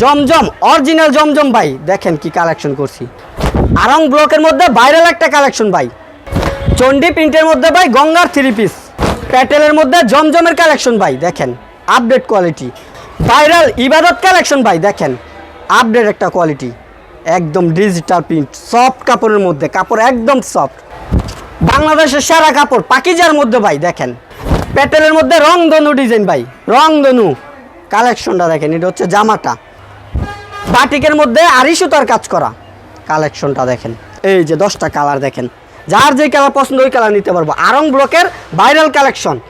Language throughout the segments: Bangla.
জমজম অরিজিনাল জমজম ভাই। দেখেন কি কালেকশন করছি। আরং ব্লকের মধ্যে ভাইরাল একটা কালেকশন ভাই। চন্ডি প্রিন্টের মধ্যে ভাই গঙ্গার থ্রি পিস প্যাটেলের মধ্যে জমজমের কালেকশন ভাই, দেখেন। আপডেট কোয়ালিটি ভাইরাল ইবাদত কালেকশন ভাই, দেখেন। আপডেট একটা কোয়ালিটি একদম ডিজিটাল প্রিন্ট সফট কাপড়ের মধ্যে। কাপড় একদম সফট বাংলাদেশের সেরা কাপড় পাকিজার মধ্যে ভাই, দেখেন। প্যাটেলের মধ্যে রং রংধনু ডিজাইন ভাই, রংধনু। কালেকশনটা দেখেন, এটা হচ্ছে জামাটা। বাটিকের মধ্যে আড়ি সুতার কাজ করা। কালেকশনটা দেখেন। এই যে দশটা কালার দেখেন। যার যে কালার পছন্দ, ওই কালার নিতে পারব। আরং ব্লকের ভাইরাল কালেকশন।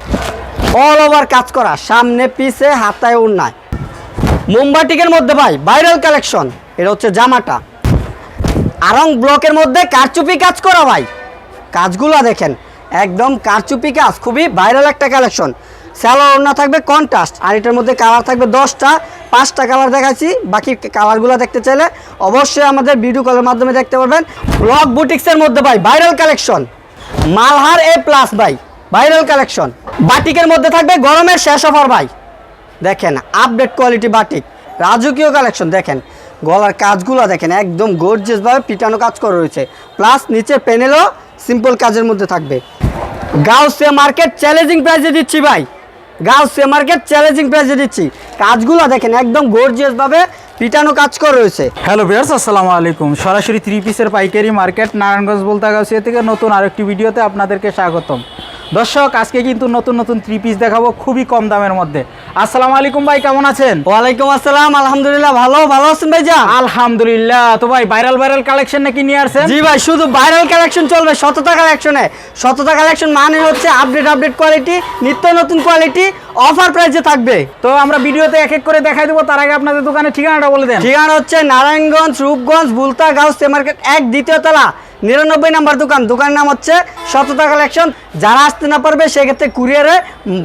অল ওভার কাজ করা, সামনে, পিছে, হাতায় উন্নায় মোমবাটিকের মধ্যে ভাই, ভাইরাল কালেকশন। এটা হচ্ছে জামাটা। আরং ব্লকের মধ্যে কারচুপি কাজ করা ভাই। কাজগুলো দেখেন। একদম কারচুপি কাজ, খুবই ভাইরাল একটা কালেকশন। স্যালোর ওড়না থাকবে কন্ট্রাস্ট আর এটার মধ্যে কালার থাকবে দশটা, পাঁচটা কালার দেখাচ্ছি, বাকি কালারগুলো দেখতে চাইলে অবশ্যই আমাদের ভিডিও কলের মাধ্যমে দেখতে পারবেন। ব্লক বুটিক্সের মধ্যে ভাই viral collection Malhar A plus ভাই ভাইরাল কালেকশন বাটিকের মধ্যে থাকবে গরমের শেষ অফার ভাই। দেখেন আপডেট কোয়ালিটি বাটিক, রাজকীয় কালেকশন দেখেন, গলার কাজগুলো দেখেন, একদম গর্জিয়াসভাবে পিটানো কাজ করা রয়েছে। প্লাস নিচের প্যানেলও সিম্পল কাজের মধ্যে থাকবে। গাউসে মার্কেট চ্যালেঞ্জিং প্রাইসে দিচ্ছি ভাই। গাউসে মার্কেট চ্যালেঞ্জিং প্রাইসে দিচ্ছি। কাজগুলো দেখেন, একদম গর্জিয়াস ভাবে পিটানো কাজ করে রয়েছে। হ্যালো ভিউয়ার্স আসসালামু আলাইকুম। সরাসরি থ্রি পিসের পাইকারি মার্কেট নারায়ণগঞ্জ বলতাগাছিয়া থেকে নতুন আরেকটি ভিডিওতে আপনাদেরকে স্বাগতম। দর্শক আজকে কিন্তু নতুন নতুন থ্রি পিস দেখাবো খুবই কম দামের মধ্যে। আসসালামু আলাইকুম ভাই কেমন আছেন? ওয়ালাইকুম আসসালাম আলহামদুলিল্লাহ ভালো ভালো আছেন ভাই যা আলহামদুলিল্লাহ তো ভাই ভাইরাল ভাইরাল কালেকশন নাকি নিয়ে আসছেন? জি ভাই শুধু ভাইরাল কালেকশন চলবে শততা কালেকশনে শততা কালেকশন মানে হচ্ছে আপডেট আপডেট কোয়ালিটি নিত্য নতুন কোয়ালিটি অফার প্রাইসে থাকবে। তো আমরা ভিডিওতে এক এক করে দেখাই দেবো তার আগে আপনাদের দোকানের ঠিকানাটা বলে দেন। ঠিকানা হচ্ছে নারায়ণগঞ্জ রূপগঞ্জ বুলতা গাউস মার্কেট এক দ্বিতীয় তলা। নিরানব্বই নাম্বার দোকান। দোকানের নাম হচ্ছে শততা কালেকশন। যারা আসতে না পারবে সেক্ষেত্রে কুরিয়ারে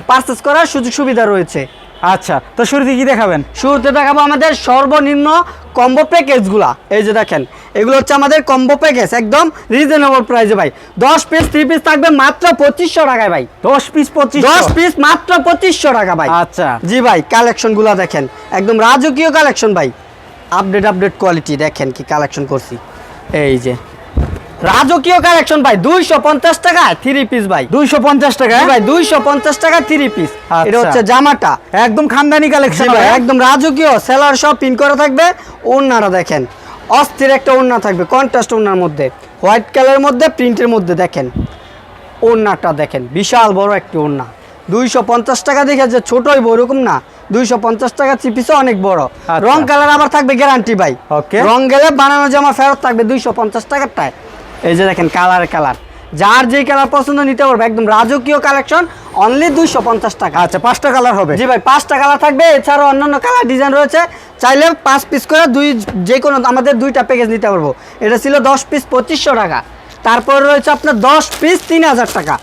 পারচেস করার সুযোগ সুবিধা রয়েছে। আচ্ছা তো শুরুতে কি দেখাবেন? শুরুতে দেখাবো আমাদের সর্বনিম্ন কম্বো প্যাকেজগুলা এই যে দেখেন এগুলো হচ্ছে আমাদের কম্বো প্যাকেজ একদম রিজনেবল প্রাইসে ভাই। দশ পিস থ্রি পিস থাকবে মাত্র পঁচিশশো টাকায় ভাই। দশ পিস পঁচিশ দশ পিস মাত্র পঁচিশশো টাকা ভাই। আচ্ছা। জি ভাই কালেকশনগুলো দেখেন। একদম রাজকীয় কালেকশন ভাই। আপডেট আপডেট কোয়ালিটি দেখেন কি কালেকশন করছি। এই যে রাজকীয় কালেকশন ভাই দুইশো পঞ্চাশ টাকা থ্রি পিস ভাই। দুইশো পঞ্চাশ টাকা? ভাই দুইশো পঞ্চাশ টাকা থ্রি পিস আচ্ছা। এটা হচ্ছে জামাটা। একদম খানদানি কালেকশন ভাই একদম রাজকীয়। সেলার সব পিন করা থাকবে ওড়নাটা দেখেন। অস্থির একটা ওড়না থাকবে কন্ট্রাস্ট ওড়নার মধ্যে। হোয়াইট কালারের মধ্যে প্রিন্টের মধ্যে দেখেন। ওড়নাটা দেখেন বিশাল বড় একটি ওড়না। দুইশো পঞ্চাশ টাকা দেখে যে ছোটই বড় এরকম না। দুইশো পঞ্চাশ টাকা চিপিসও অনেক বড়। আচ্ছা। রং কালার আবার থাকবে গ্যারান্টি ভাই. রং গেলে বানানো জামা ফেরত থাকবে দুইশো পঞ্চাশ টাকারটায় এই যে দেখেন কালার কালার। যার যেই কালার পছন্দ নিতে পারবে একদম রাজকীয় কালেকশন অনলি দুইশো পঞ্চাশ টাকা। আচ্ছা পাঁচটা কালার হবে। জি ভাই পাঁচটা কালার থাকবে এছাড়াও অন্যান্য কালার ডিজাইন রয়েছে। চাইলে পাঁচ পিস করে দুই যে কোনো আমাদের দুইটা প্যাকেজ নিতে পারব। এটা ছিল দশ পিস পঁচিশশো টাকা। তারপর রয়েছে আপনার দশ পিস তিন হাজার টাকা।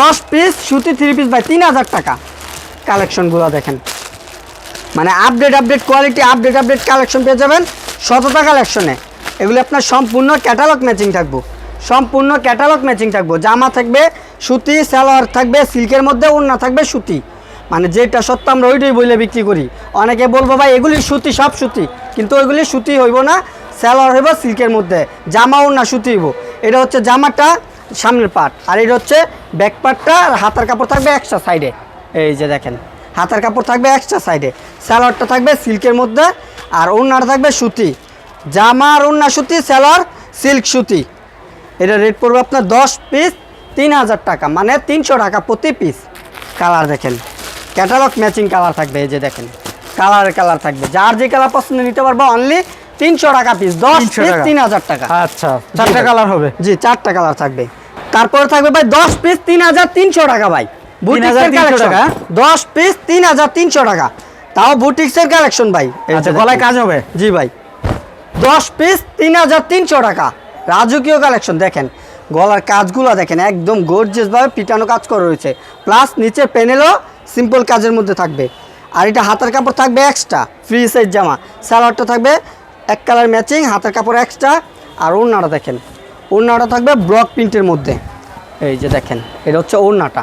দশ পিস সুতি থ্রি পিস ভাই তিন হাজার টাকা। কালেকশনগুলো দেখেন। মানে update update quality update update collection পেয়ে যাবেন শতটা কালেকশনে এগুলো আপনার সম্পূর্ণ ক্যাটালগ ম্যাচিং থাকব। সম্পূর্ণ ক্যাটালগ ম্যাচিং থাকব। জামা থাকবে, সুতি, সালোয়ার থাকবে, সিল্কের মধ্যে ওড়না থাকবে, সুতি। মানে যেটা সত্য আমরা ওইটাই বলে বিক্রি করি। অনেকে বলব, ভাই, এগুলি সুতি, সব সুতি। কিন্তু ওইগুলি সুতি হইব না, সালোয়ার হইব, সিল্কের মধ্যে। জামা, ওড়না, সুতি হইব। এটা হচ্ছে জামাটা সামনের পার্ট আর এটা হচ্ছে ব্যাক পার্টটা আর হাতার কাপড় থাকবে এক্সট্রা সাইডে এই যে দেখেন, হাতার কাপড় থাকবে এক্সট্রা সাইডে স্যালোয়ারটা থাকবে সিল্কের মধ্যে, আর ওড়নাটা থাকবে সুতি। জামা আর ওড়না, সুতি স্যালোয়ার সিল্ক, সুতি। এটা রেট পড়বে আপনার দশ পিস তিন হাজার টাকা মানে তিনশো টাকা প্রতি পিস কালার দেখেন ক্যাটালগ ম্যাচিং কালার থাকবে এই যে দেখেন কালার কালার থাকবে। যার যে কালার পছন্দ নিতে পারব অনলি তিনশো টাকা পিস দশ পিস তিন হাজার টাকা। আচ্ছা চারটা কালার হবে? জি চারটা কালার থাকবে। তারপরে থাকবে ভাই দশ পিস তিন হাজার তিনশো টাকা ভাই। বুটিক্সের 3,300 টাকা? দশ পিস তিন হাজার তিনশো টাকা। তাও বুটিক্সের কালেকশন ভাই। আচ্ছা গলায় কাজ হবে? জি ভাই। দশ পিস তিন হাজার তিনশো টাকা। রাজকীয় কালেকশন দেখেন। গলার কাজগুলো দেখেন একদম গর্জিয়াসভাবে পিটানো কাজ করা রয়েছে। প্লাস নিচের প্যানেলও সিম্পল কাজের মধ্যে থাকবে। আর এটা হাতের কাপড় থাকবে এক্সট্রা ফ্রি সাইজ জামা। স্যালোয়ারটা থাকবে এক কালার ম্যাচিং হাতের কাপড় এক্সট্রা আর ওড়নাটা দেখেন ওড়নাটা থাকবে ব্লক প্রিন্টের মধ্যে। এই যে দেখেন এটা হচ্ছে ওড়নাটা।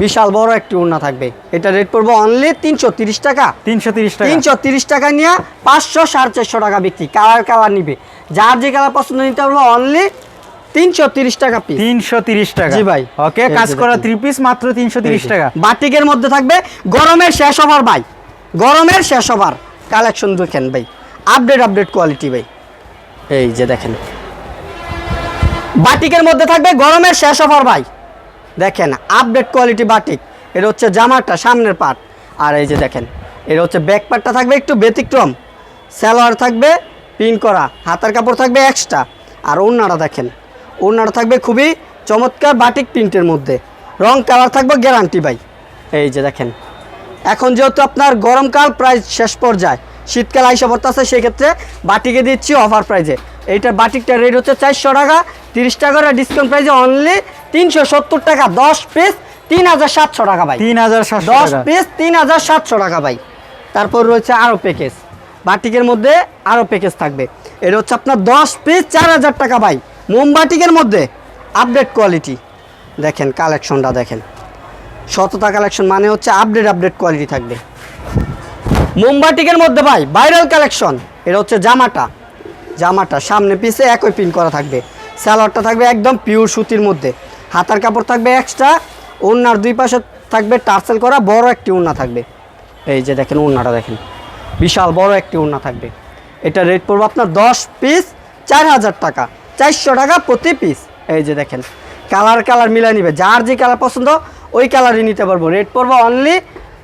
বিশাল বড় একটি ওড়না থাকবে। এটা রেট পড়ব অনলি তিনশো তিরিশ টাকা। তিনশো তিরিশ টাকা। তিনশো তিরিশ টাকা নিয়ে পাঁচশো সাড়ে চারশো টাকা বিক্রি। কালার কালার নিবে। যার যে কালার পছন্দ নিতে পারব অনলি টাকা পিস টাকা। জি ভাই। ওকে কাজ করা। পিস মাত্র তিনশো তিরিশ টাকা। বাটিকের মধ্যে থাকবে গরমের শেষ ওভার ভাই। গরমের শেষ ওভার কালেকশন দেখেন ভাই। আপডেট আপডেট কোয়ালিটি ভাই। এই যে দেখেন। বাটিকের মধ্যে থাকবে গরমের শেষ ওভার ভাই। দেখেন আপডেট কোয়ালিটি বাটিক। এটা হচ্ছে জামাটা সামনের পার্ট আর এই যে দেখেন এটা হচ্ছে ব্যাক পার্টটা থাকবে একটু ব্যতিক্রম। সালোয়ার থাকবে পিন করা। হাতার কাপড় থাকবে এক্সট্রা আর ওড়নাটা দেখেন। ওড়নাটা থাকবে খুবই চমৎকার বাটিক প্রিন্টের মধ্যে। রং কালার থাকবে গ্যারান্টি ভাই। এই যে দেখেন। এখন যেহেতু আপনার গরমকাল প্রায় শেষ পর্যায়ে শীতকাল আইসা পড়তেছে সেক্ষেত্রে বাটিকে দিচ্ছি অফার প্রাইজে এইটার বাটিকটা রেট হচ্ছে চারশো টাকা তিরিশ টাকার ডিসকাউন্ট প্রাইজে অনলি তিনশো সত্তর টাকা দশ পিস তিন হাজার সাতশো টাকা ভাই। তিন হাজার দশ টাকা। পিস তিন হাজার সাতশো টাকা ভাই। তারপর রয়েছে আরও প্যাকেজ বাটিকের মধ্যে আরও প্যাকেজ থাকবে। এটা হচ্ছে আপনার দশ পিস চার হাজার টাকা ভাই। মোমবাটিকের মধ্যে আপডেট কোয়ালিটি দেখেন কালেকশনটা দেখেন। শততা কালেকশন মানে হচ্ছে আপডেট আপডেট কোয়ালিটি থাকবে। মোমবাটিকের মধ্যে ভাই ভাইরাল কালেকশন এটা হচ্ছে জামাটা। জামাটা সামনে পিছে একই পিন করা থাকবে। স্যালোয়ারটা থাকবে একদম পিওর সুতির মধ্যে। হাতার কাপড় থাকবে এক্সট্রা ওড়নার দুই পাশে থাকবে টার্সেল করা বড় একটি ওড়না থাকবে। এই যে দেখেন ওড়নাটা দেখেন। বিশাল বড় একটি ওড়না থাকবে। এটা রেট পড়বে আপনার দশ পিস চার হাজার টাকা। চারশো টাকা প্রতি পিস এই যে দেখেন কালার কালার মিলাই নিবে। যার যে কালার পছন্দ, ওই কালারই নিতে পারব। রেট পড়বে অনলি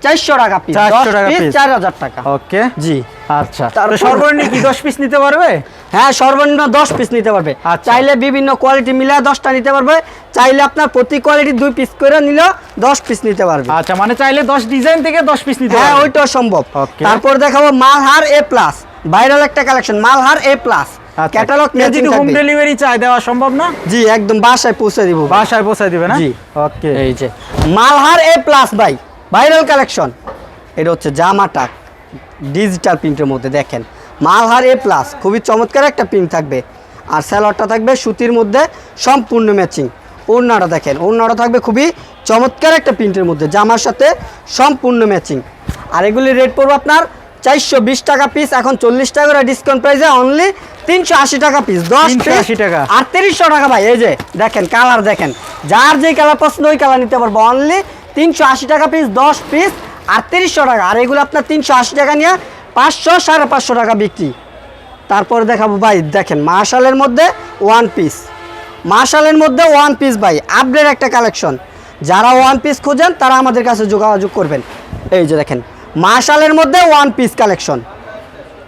চারশো টাকা পিস 400 টাকা পিস। চার হাজার টাকা। ওকে। জি। আচ্ছা। সর্বনিম্ন কি দশ পিস নিতে পারবে? হ্যাঁ সর্বনিম্ন দশ পিস নিতে পারবে। আচ্ছা। চাইলে বিভিন্ন কোয়ালিটি মিলে দশটা নিতে পারবে। চাইলে আপনার প্রতি কোয়ালিটি দুই পিস করে নিলেও দশ পিস নিতে পারবে। আচ্ছা মানে চাইলে দশ ডিজাইন থেকে দশ পিস নিতে হ্যাঁ ওইটাও সম্ভব। তারপর দেখাবো মালহার এ প্লাস ভাইরাল একটা collection Malhar A plus catalogue যদি হোম ডেলিভারি চাই দেওয়া সম্ভব না? জি একদম বাসায় পৌঁছে দিব। বাসায় পৌঁছে দিবে না? জি। ওকে। এই যে মালহার এ প্লাস ভাই। ভাইরাল কালেকশন এটা হচ্ছে জামাটা ডিজিটাল প্রিন্টের মধ্যে দেখেন। মালহার এ প্লাস খুবই চমৎকার একটা প্রিন্ট থাকবে। আর স্যালোয়ারটা থাকবে সুতির মধ্যে সম্পূর্ণ ম্যাচিং ওড়নাটা দেখেন ওড়নাটা থাকবে খুবই চমৎকার একটা প্রিন্টের মধ্যে জামার সাথে সম্পূর্ণ ম্যাচিং আর এগুলির রেট পড়বে আপনার চারশো বিশ টাকা পিস এখন চল্লিশ টাকা করে ডিসকাউন্ট প্রাইসে অনলি তিনশো আশি টাকা পিস দশ 380 টাকা। আটত্রিশশো টাকা ভাই এই যে দেখেন কালার দেখেন। যার যেই কালার পছন্দ ওই কালার নিতে পারব। অনলি তিনশো আশি টাকা পিস দশ পিস আর তিরিশশো টাকা। আর এগুলো আপনার তিনশো আশি টাকা নিয়ে পাঁচশো, সাড়ে পাঁচশো টাকা বিক্রি। তারপরে দেখাবো ভাই, দেখেন, মার্শালের মধ্যে ওয়ান পিস মার্শালের মধ্যে ওয়ান পিস ভাই আপডেট একটা কালেকশন যারা ওয়ান পিস খুঁজেন, তারা আমাদের কাছে যোগাযোগ করবেন। এই যে দেখেন, মার্শালের মধ্যে ওয়ান পিস কালেকশন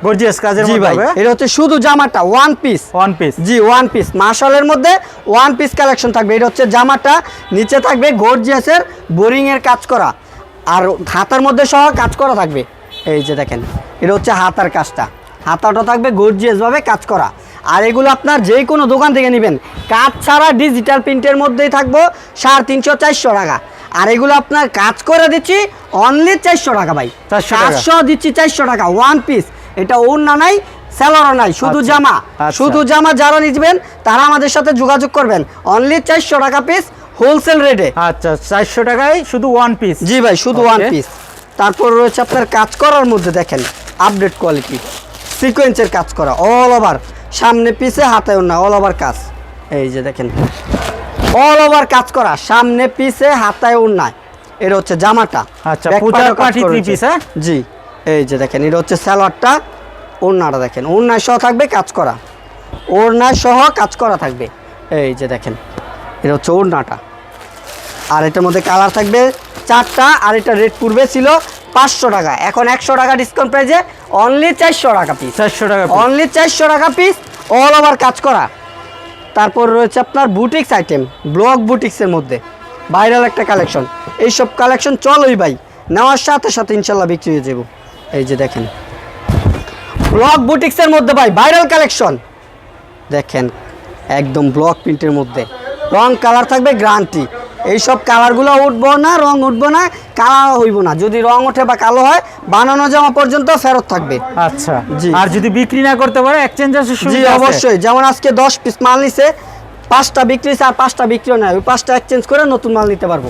গর্জিয়াস কাজের জি ভাই এটা হচ্ছে শুধু জামাটা ওয়ান পিস ওয়ান পিস জি ওয়ান পিস মার্শালের মধ্যে ওয়ান পিস কালেকশন থাকবে। এটা হচ্ছে জামাটা নিচে থাকবে গর্জিয়াসের বোরিং এর কাজ করা। আর হাতার মধ্যে সহ কাজ করা থাকবে। এই যে দেখেন এটা হচ্ছে হাতার কাজটা। হাতাটা থাকবে গর্জিয়াস ভাবে কাজ করা। আর এগুলো আপনার যে কোনো দোকান থেকে নেবেন। কাজ ছাড়া ডিজিটাল প্রিন্টের মধ্যেই থাকব সাড়ে তিনশো চারশো টাকা। আর এগুলো আপনার কাজ করে দিচ্ছি অনলি চারশো টাকা ভাই। 400 চারশো দিচ্ছি চারশো টাকা ওয়ান পিস এটা ওড়না নাই স্যালোয়ারও নাই শুধু আচ্ছা, জামা। আচ্ছা। শুধু জামা যারা নিবেন তারা আমাদের সাথে যোগাযোগ করবেন। অনলি চারশো টাকা পিস হোলসেল রেটে আচ্ছা চারশো টাকায় শুধু ওয়ান পিস জি ভাই শুধু ওয়ান পিস তারপর রয়েছে আপনার কাজ করার মধ্যে দেখেন আপডেট কোয়ালিটি সিকোয়েন্সের কাজ করা অল ওভার সামনে পিছে হাতে না অল ওভার কাজ। এই যে দেখেন অল ওভার কাজ করা সামনে পিছে হাতায় উন্নায় এটা হচ্ছে জামাটা। আচ্ছা, পূজার three হয়েছে। piece, হ্যাঁ? জি। এই যে দেখেন এটা হচ্ছে স্যালোয়ারটা ওড়নাটা দেখেন। ওড়নায় সহ থাকবে কাজ করা। ওড়নায় সহ কাজ করা থাকবে। এই যে দেখেন এটা হচ্ছে ওড়নাটা। আর এটার মধ্যে কালার থাকবে চারটা আর এটা রেট পূর্বে ছিল পাঁচশো টাকা। এখন একশো টাকা ডিসকাউন্ট প্রাইজে অনলি চারশো টাকা পিস চারশো টাকা অনলি চারশো টাকা পিস অল ওভার কাজ করা। তারপর রয়েছে আপনার বুটিক্স আইটেম ব্লক বুটিক্সের মধ্যে। ভাইরাল একটা কালেকশন এইসব কালেকশন চলোই ভাই। নেওয়ার সাথে সাথে ইনশাল্লাহ বিক্রি হয়ে যাব। এই যে দেখেন। ব্লক বুটিক্সের মধ্যে ভাই ভাইরাল কালেকশন দেখেন একদম ব্লক প্রিন্টের মধ্যে। রং কালার থাকবে গ্রান্টি এইসব কালারগুলো উঠবো না রং উঠবো না কালার হইব না। যদি রং ওঠে বা কালো হয় বানানো জামা পর্যন্ত ফেরত থাকবে। আচ্ছা। জি। আর যদি বিক্রি না করতে পারে এক্সচেঞ্জের জি সুবিধা আছে? অবশ্যই। যেমন আজকে দশ পিস মাল নিছে পাঁচটা বিক্রি আর পাঁচটা বিক্রিও নাই। ওই পাঁচটা এক্সচেঞ্জ করে নতুন মাল নিতে পারব।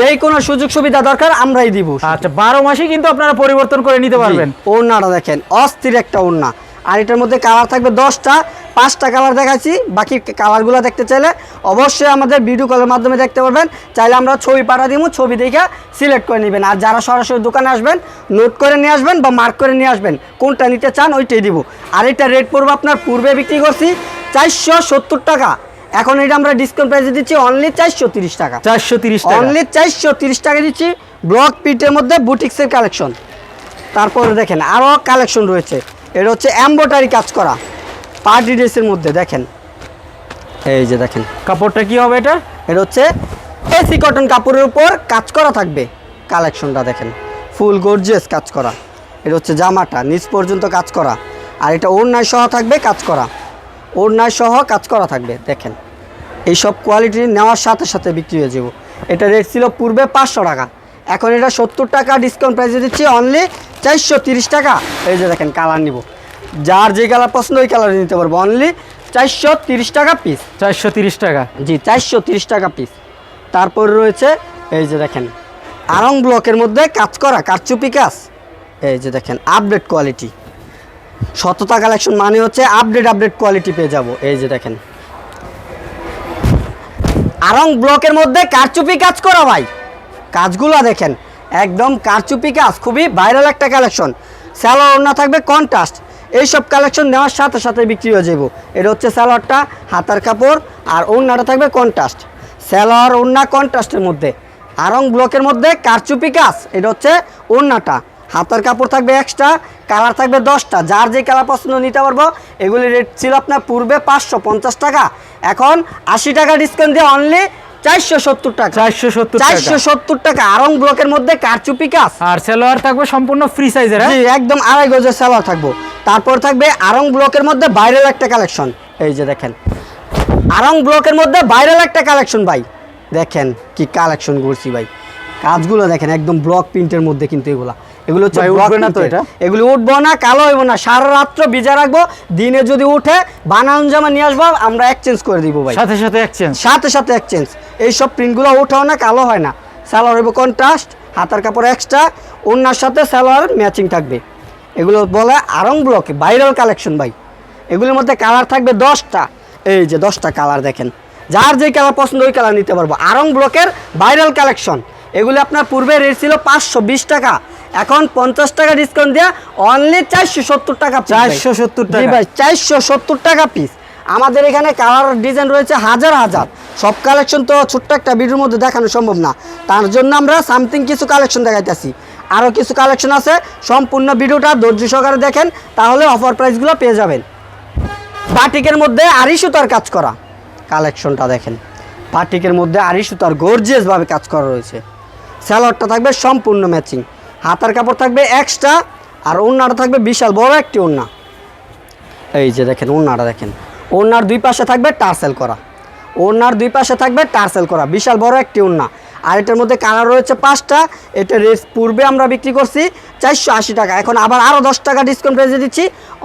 যেই কোনো সুযোগ সুবিধা দরকার আমরাই দিব। আচ্ছা বারো মাসে কিন্তু আপনারা পরিবর্তন করে নিতে পারবেন। ওড়নাটা দেখেন অস্থির একটা ওড়না। আর এটার মধ্যে কালার থাকবে দশটা পাঁচটা কালার দেখাচ্ছি। বাকি কালারগুলো দেখতে চাইলে অবশ্যই আমাদের ভিডিও কলের মাধ্যমে দেখতে পারবেন। চাইলে আমরা ছবি পাঠা দিব ছবি দেখে সিলেক্ট করে নেবেন। আর যারা সরাসরি দোকানে আসবেন নোট করে নিয়ে আসবেন বা মার্ক করে নিয়ে আসবেন কোনটা নিতে চান ওইটাই দিব। আর এটা রেট পড়বে আপনার পূর্বে বিক্রি করছি চারশো সত্তর টাকা। এখন এটা আমরা ডিসকাউন্ট প্রাইসে দিচ্ছি অনলি চারশো তিরিশ টাকা। চারশো তিরিশ টাকা। অনলি চারশো তিরিশ টাকা দিচ্ছি ব্লক পিটের মধ্যে বুটিক্সের কালেকশন তারপরে দেখেন আরও কালেকশন রয়েছে। এটা হচ্ছে এম্বোটারি কাজ করা। পার্টি ড্রেসের মধ্যে দেখেন। এই যে দেখেন। কাপড়টা কি হবে এটা? এটা হচ্ছে এসি কটন কাপড়ের উপর কাজ করা থাকবে। কালেকশনটা দেখেন। ফুল গর্জিয়াস কাজ করা। এটা হচ্ছে জামাটা নিচ পর্যন্ত কাজ করা। আর এটা অন্যায় সহ থাকবে কাজ করা। ওড়নায় সহ কাজ করা থাকবে দেখেন। এইসব কোয়ালিটি নেওয়ার সাথে সাথে বিক্রি হয়ে যাব। এটা রেট ছিল পূর্বে পাঁচশো টাকা। এখন এটা সত্তর টাকা ডিসকাউন্ট প্রাইসে দিচ্ছি অনলি চারশো তিরিশ টাকা। এই যে দেখেন কালার নিব। যার যে কালার পছন্দ ওই কালার নিতে পারব। অনলি চারশো তিরিশ টাকা পিস চারশো তিরিশ টাকা। জি চারশো তিরিশ টাকা পিস তারপর রয়েছে এই যে দেখেন আরং ব্লকের মধ্যে কাজ করা কারচুপি কাজ। এই যে দেখেন আপডেট কোয়ালিটি সততা কালেকশন মানে হচ্ছে আপডেট আপডেট কোয়ালিটি পেয়ে যাব। এই যে দেখেন। আরং ব্লকের মধ্যে কারচুপি কাজ করা ভাই। কাজগুলো দেখেন, একদম কারচুপি কাজ, খুবই ভাইরাল একটা কালেকশন স্যালোয়ার ওড়না থাকবে কন্ট্রাস্ট এইসব কালেকশন নেওয়ার সাথে সাথে বিক্রি হয়ে যাব এটা হচ্ছে স্যালোয়ারটা হাতার কাপড়, আর ওড়নাটা থাকবে কন্ট্রাস্ট স্যালোয়ার ওড়না কন্ট্রাস্টের মধ্যে। আরং ব্লকের মধ্যে কারচুপি কাজ, এটা হচ্ছে ওড়নাটা। হাতার কাপড় থাকবে এক্সট্রা কালার থাকবে দশটা। যার যে কালার পছন্দ নিতে পারব এগুলি রেট ছিল আপনার পূর্বে পাঁচশো পঞ্চাশ টাকা। এখন আশি টাকা ডিসকাউন্ট দিয়ে অনলি চারশো সত্তর টাকা। চারশো সত্তর চারশো সত্তর টাকা। আরং ব্লকের মধ্যে কারচুপি কাজ। আর সেলোয়ার থাকবে সম্পূর্ণ ফ্রি সাইজের হ্যাঁ? একদম আড়াই গজের সালোয়ার থাকব। তারপর থাকবে আরং ব্লকের মধ্যে একটা কালেকশন এই যে দেখেন। আরং ব্লকের মধ্যে ভাইরাল একটা কালেকশন ভাই। দেখেন কি কালেকশন করছি ভাই। কাজগুলো দেখেন একদম ব্লক প্রিন্টের মধ্যে কিন্তু এগুলা। এগুলো হচ্ছে উঠবে না তো এটা? এগুলো উঠবো না কালো হইব না সারা রাত্র ভিজা রাখব। দিনে যদি উঠে বানান জামা নিয়ে আসব আমরা এক্সচেঞ্জ করে দিব ভাই। সাথে সাথে এক্সচেঞ্জ সাথে সাথে এক্সচেঞ্জ এইসব প্রিন্টগুলো ওঠাও না কালো হয় না। সালোয়ার হইব কন্ট্রাস্ট হাতার কাপড় এক্সট্রা ওনার সাথে সালোয়ার ম্যাচিং থাকবে। এগুলো বলে আরং ব্লকে ভাইরাল কালেকশন ভাই। এগুলোর মধ্যে কালার থাকবে দশটা। এই যে দশটা কালার দেখেন। যার যে কালার পছন্দ ওই কালার নিতে পারব। আরং ব্লকের ভাইরাল কালেকশন এগুলো আপনার পূর্বে রেট ছিল পাঁচশো বিশ টাকা। এখন পঞ্চাশ টাকা ডিসকাউন্ট দেওয়া অনলি চারশো সত্তর টাকা চারশো সত্তর টাকা। ভাই চারশো সত্তর টাকা পিস আমাদের এখানে কালার ডিজাইন রয়েছে হাজার হাজার। সব কালেকশন তো ছোট্ট একটা ভিডিওর মধ্যে দেখানো সম্ভব না। তার জন্য আমরা সামথিং কিছু কালেকশন দেখাইতেছি। আরও কিছু কালেকশন আছে সম্পূর্ণ ভিডিওটা ধৈর্য সহকারে দেখেন তাহলে অফার প্রাইসগুলো পেয়ে যাবেন। বাটিকের মধ্যে আড়ি সুতার কাজ করা। কালেকশনটা দেখেন। বাটিকের মধ্যে আড়ি সুতার গর্জিয়াসভাবে কাজ করা রয়েছে। স্যালোয়ারটা থাকবে সম্পূর্ণ ম্যাচিং হাতার কাপড় থাকবে এক্সট্রা আর ওড়নাটা থাকবে বিশাল বড় একটি ওড়না। এই যে দেখেন ওড়নাটা দেখেন। ওড়নার দুই পাশে থাকবে টার্সেল করা। ওড়নার দুই পাশে থাকবে টার্সেল করা বিশাল বড় একটি ওড়না। আর এটার মধ্যে কালার রয়েছে পাঁচটা এটা রেস পূর্বে আমরা বিক্রি করছি চারশো আশি টাকা। এখন আবার আরও দশ টাকা ডিসকাউন্ট প্রাইসে দিচ্ছি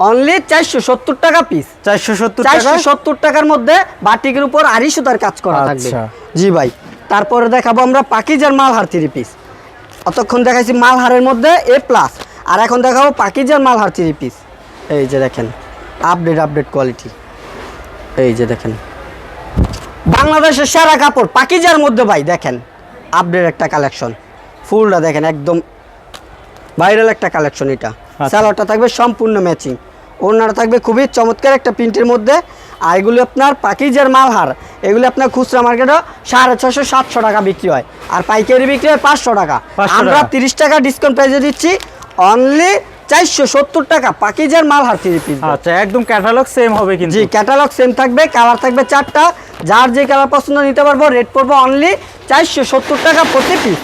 অনলি চারশো সত্তর টাকা পিস চারশো সত্তর চারশো সত্তর টাকার মধ্যে বাটিকের উপর আড়ি সুতার কাজ করা থাকবে। আচ্ছা। জি ভাই তারপরে দেখাবো আমরা পাকিজার মালহার থ্রি পিস অতক্ষণ দেখাইছি মালহারের মধ্যে এ প্লাস আর এখন দেখাবো পাকিজার মালহার থ্রি পিস এই যে দেখেন আপডেট আপডেট কোয়ালিটি এই যে দেখেন। বাংলাদেশের সেরা কাপড় পাকিজার মধ্যে ভাই দেখেন আপডেট একটা কালেকশন ফুলটা দেখেন একদম ভাইরাল একটা কালেকশন এটা। স্যালারটা স্যালোয়ারটা থাকবে সম্পূর্ণ ম্যাচিং ওনারা থাকবে খুবই চমৎকার একটা প্রিন্টের মধ্যে আর এগুলো আপনার পাকিজার মালহার। এগুলো আপনার খুচরা মার্কেটে সাড়ে ছশো সাতশো টাকা বিক্রি হয় আর পাইকারি বিক্রি হয় পাঁচশো টাকা। আমরা তিরিশ টাকা ডিসকাউন্ট প্রাইসে দিচ্ছি অনলি চারশো সত্তর টাকা পাকিজার মালহার থ্রি পিস আচ্ছা একদম ক্যাটালগ সেম হবে কিন্তু। জি ক্যাটালগ সেম থাকবে কালার থাকবে চারটা যার যে কালার পছন্দ নিতে পারব রেট পড়ব অনলি চারশো সত্তর টাকা প্রতি পিস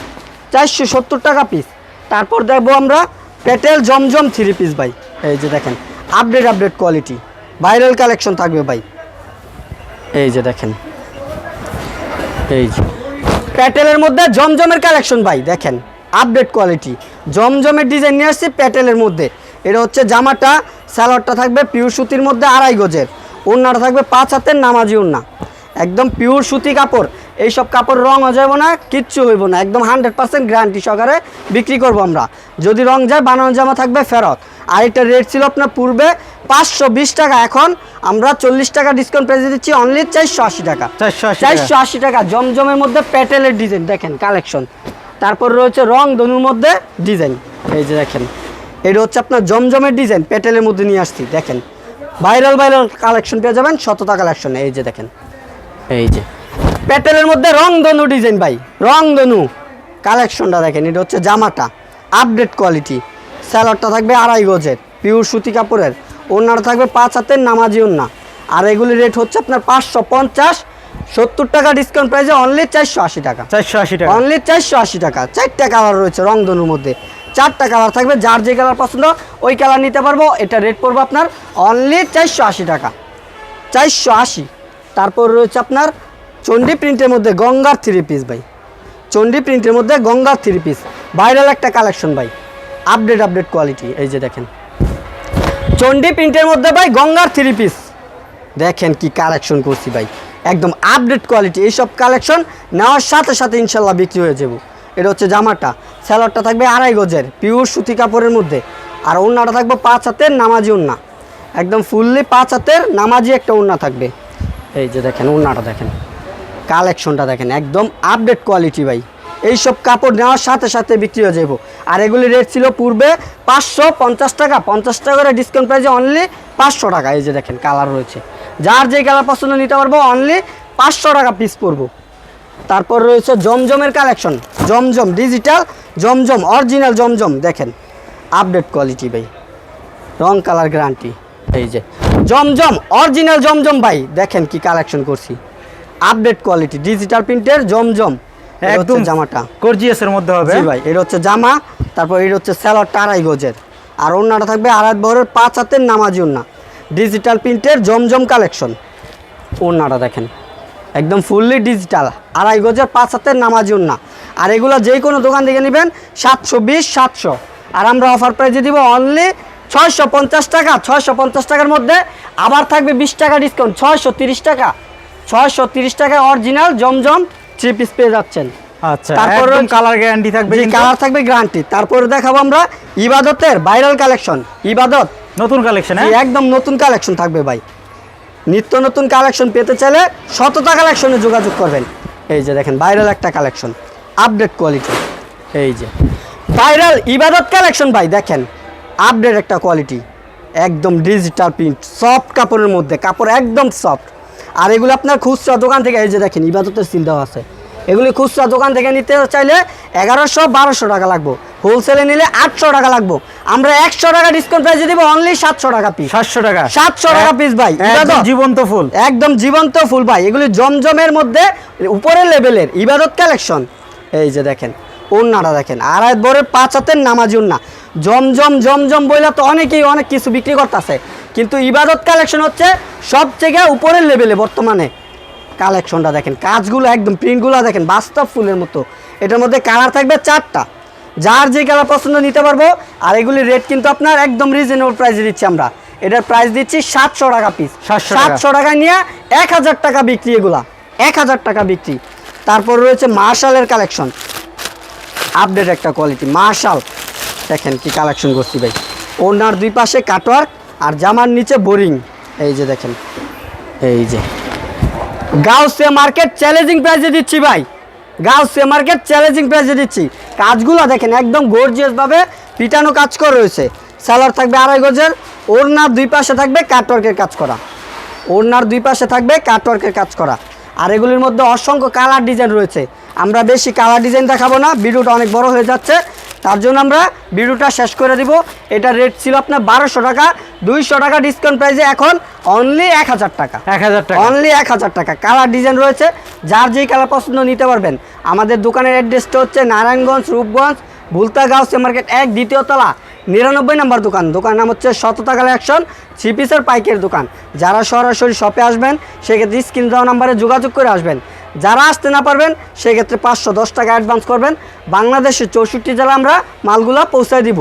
চারশো সত্তর টাকা পিস তারপর দেখব আমরা পেটেল জমজম থ্রি পিস ভাই। এই যে দেখেন update update quality viral collection থাকবে ভাই। এই যে দেখেন। এই যে। প্যাটেলের মধ্যে জমজমের কালেকশন ভাই, দেখেন। আপডেট কোয়ালিটি জমজমের ডিজাইন নিয়ে আসছি প্যাটেলের মধ্যে। এটা হচ্ছে জামাটা স্যালোয়ারটা থাকবে পিওর সুতির মধ্যে আড়াই গজের। ওড়নাটা থাকবে পাঁচ হাতের নামাজি ওড়না। একদম পিওর সুতি কাপড়। এইসব কাপড় রং হয়ে যাব না কিচ্ছু হইব না। একদম হান্ড্রেড পার্সেন্ট গ্যারান্টি সহকারে বিক্রি করব আমরা। যদি রং যায় বানানো জামা থাকবে ফেরত। আর এটা রেট ছিল আপনার পূর্বে পাঁচশো বিশ টাকা এখন আমরা চল্লিশ টাকা ডিসকাউন্ট প্রাইসে দিচ্ছি অনলি চারশো আশি টাকা। চারশো আশি টাকা। জমজমের মধ্যে প্যাটেলের ডিজাইন দেখেন কালেকশন তারপর রয়েছে রং ধনুর মধ্যে ডিজাইন এই যে দেখেন এটা হচ্ছে আপনার জমজমের ডিজাইন প্যাটেলের মধ্যে নিয়ে আসছি দেখেন। ভাইরাল ভাইরাল কালেকশন পেয়ে যাবেন শততা কালেকশন এই যে দেখেন। এই যে। প্যাটেলের মধ্যে রং ধনু ডিজাইন ভাই রং ধনু কালেকশনটা দেখেন এটা হচ্ছে জামাটা আপডেট কোয়ালিটি স্যালাডটা থাকবে আড়াই গজের পিওর সুতি কাপড়ের। ওনাটা থাকবে পাঁচ হাতের নামাজি ওন্না আর এগুলি রেট হচ্ছে আপনার পাঁচশো পঞ্চাশ সত্তর টাকা ডিসকাউন্ট প্রাইসে অনলি চারশো আশি টাকা। চারশো আশি টাকা। অনলি চারশো আশি টাকা। চারটা কালার রয়েছে রংধনুর মধ্যে। চারটা কালার থাকবে যার যে কালার পছন্দ ওই কালার নিতে পারব। এটা রেট পড়বে আপনার অনলি চারশো আশি টাকা। চারশো আশি। তারপর রয়েছে আপনার চণ্ডী প্রিন্টের মধ্যে গঙ্গার থ্রি পিস ভাই। চণ্ডী প্রিন্টের মধ্যে গঙ্গার থ্রি পিস ভাইরাল একটা কালেকশন ভাই। আপডেট আপডেট কোয়ালিটি এই যে দেখেন। চণ্ডী প্রিন্টের মধ্যে ভাই গঙ্গার থ্রি পিস দেখেন কি কালেকশন করছি ভাই। একদম আপডেট কোয়ালিটি এইসব কালেকশন নেওয়ার সাথে সাথে ইনশাল্লাহ বিক্রি হয়ে যাব। এটা হচ্ছে জামাটা। স্যালাডটা থাকবে আড়াই গজের পিওর সুতি কাপড়ের মধ্যে। আর ওড়নাটা থাকবে পাঁচ হাতের নামাজি ওড়না। একদম ফুললি পাঁচ হাতের নামাজি একটা ওড়না থাকবে। এই যে দেখেন, ওড়নাটা দেখেন। কালেকশনটা দেখেন, একদম আপডেট কোয়ালিটি ভাই। এইসব কাপড় নেওয়ার সাথে সাথে বিক্রি হয়ে যাব আর এগুলি রেট ছিল পূর্বে পাঁচশো পঞ্চাশ টাকা পঞ্চাশ টাকা করে ডিসকাউন্ট প্রাইসে অনলি পাঁচশো টাকা। এই যে দেখেন কালার রয়েছে। যার যে কালার পছন্দ নিতে পারব অনলি পাঁচশো টাকা পিস পড়ব তারপর রয়েছে জমজমের collection Zamzam digital Zamzam original Zamzam, দেখেন আপডেট কোয়ালিটি ভাই। রং কালার গ্যারান্টি এই যে, জমজম অরিজিনাল জমজম ভাই, দেখেন কি কালেকশন করছি। আপডেট কোয়ালিটি ডিজিটাল প্রিন্টের জমজম। একদম জামাটা। গর্জিয়াসের মধ্যে হবে। জি ভাই এটা হচ্ছে জামা তারপর এটা হচ্ছে স্যালাডটা আড়াই গজের। আর ওড়নাটা থাকবে আড়াই বহরের পাঁচ হাতের নামাজি ওড়না। ডিজিটাল প্রিন্টের জমজম কালেকশন। ওড়নাটা দেখেন একদম ফুললি ডিজিটাল আড়াই গজের পাঁচ হাতের নামাজি ওড়না। আর এগুলো যে কোনো দোকান থেকে নেবেন সাতশো বিশ সাতশো। আর আমরা অফার প্রাইজে দিব অনলি ছয়শো পঞ্চাশ টাকা। ছয়শো পঞ্চাশ টাকার মধ্যে আবার থাকবে বিশ টাকা ডিসকাউন্ট ছয়শো তিরিশ টাকা। ছয়শো তিরিশ টাকা অরিজিনাল জমজম থ্রি পিস পেয়ে যাচ্ছেন। আচ্ছা তারপর কালার গ্যারান্টি থাকবে কালার থাকবে গ্যারান্টি তারপরে দেখাবো আমরা ইবাদতের ভাইরাল কালেকশন ইবাদত। নতুন কালেকশন একদম নতুন কালেকশন থাকবে ভাই। নিত্য নতুন কালেকশন পেতে চাইলে শততা কালেকশনে যোগাযোগ করবেন। এই যে দেখেন ভাইরাল একটা কালেকশন আপডেট কোয়ালিটি এই যে। ভাইরাল ইবাদত কালেকশন ভাই দেখেন। আপডেট একটা কোয়ালিটি একদম ডিজিটাল প্রিন্ট সফট কাপড়ের মধ্যে কাপড় একদম সফট আর এগুলো আপনার খুচরা দোকান থেকে এই যে দেখেন ইবাদতের সিল দেওয়া আছে। এগুলি খুচরা দোকান থেকে নিতে চাইলে এগারোশো বারোশো টাকা লাগবো। হোলসেলে নিলে আটশো টাকা লাগবো। আমরা একশো টাকা ডিসকাউন্ট প্রাইসে দিব অনলি সাতশো টাকা পিস সাতশো টাকা। 700 টাকা পিস ভাই। একদম জীবন্ত ফুল। একদম জীবন্ত ফুল ভাই। এগুলি জমজমের মধ্যে উপরের লেভেলের ইবাদত কালেকশন এই যে দেখেন ওন্নাটা দেখেন। আড়াই বরের পাঁচ হাতের নামাজি উন্না জমজম জমজম বইলা তো অনেকেই অনেক কিছু বিক্রি করতেছে। কিন্তু ইবাদত কালেকশন হচ্ছে সব থেকে উপরের লেভেলে বর্তমানে। কালেকশনটা দেখেন কাজগুলো একদম প্রিন্টগুলো দেখেন বাস্তব ফুলের মতো। এটার মধ্যে কালার থাকবে চারটা। যার যে কালার পছন্দ নিতে পারব আর এগুলির রেট কিন্তু আপনার একদম রিজনেবল প্রাইসে দিচ্ছি আমরা। এটার প্রাইস দিচ্ছি সাতশো টাকা পিস 700 টাকা। নিয়ে এক হাজার টাকা বিক্রি এগুলা। এক হাজার টাকা বিক্রি। তারপর রয়েছে মার্শালের কালেকশন আপডেট একটা কোয়ালিটি মার্শাল। দেখেন কি কালেকশন করছি ভাই। ওনার দুই পাশে কাটওয়ার্ক আর জামার নিচে বোরিং। এই যে দেখেন। এই যে। গাউসে মার্কেট চ্যালেঞ্জিং প্রাইসে দিচ্ছি ভাই। গাউসে মার্কেট চ্যালেঞ্জিং প্রাইসে দিচ্ছি। কাজগুলো দেখেন, একদম গর্জিয়াসভাবে পিটানো কাজ করা রয়েছে। স্যালার থাকবে আড়াই গজের, ওড়নার দুই পাশে থাকবে কাটওয়ার্কের কাজ করা। ওড়নার দুই পাশে থাকবে কাটওয়ার্কের কাজ করা। আর এগুলির মধ্যে অসংখ্য কালার ডিজাইন রয়েছে। আমরা বেশি কালার ডিজাইন দেখাবো না, ভিডিওটা অনেক বড় হয়ে যাচ্ছে। তার জন্য আমরা ভিডিওটা শেষ করে দিব। এটা রেট ছিল আপনার বারোশো টাকা দুইশো টাকা ডিসকাউন্ট প্রাইসে এখন অনলি এক হাজার টাকা। এক হাজার টাকা। অনলি এক হাজার টাকা। কালার ডিজাইন রয়েছে যার যেই কালার পছন্দ নিতে পারবেন। আমাদের দোকানের অ্যাড্রেসটা হচ্ছে নারায়ণগঞ্জ রূপগঞ্জ ভুলতা গাউসে মার্কেট এক দ্বিতীয় তলা নিরানব্বই নম্বর দোকান। দোকান নাম হচ্ছে শততা কালেকশন থ্রি পিসের পাইকের দোকান। যারা সরাসরি শপে আসবেন সেক্ষেত্রে স্ক্রিন দেওয়া নাম্বারে যোগাযোগ করে আসবেন। যারা আসতে না পারবেন, সেক্ষেত্রে পাঁচশো দশ টাকা অ্যাডভান্স করবেন। বাংলাদেশের চৌষট্টি জেলা আমরা মালগুলা পৌঁছায় দিব।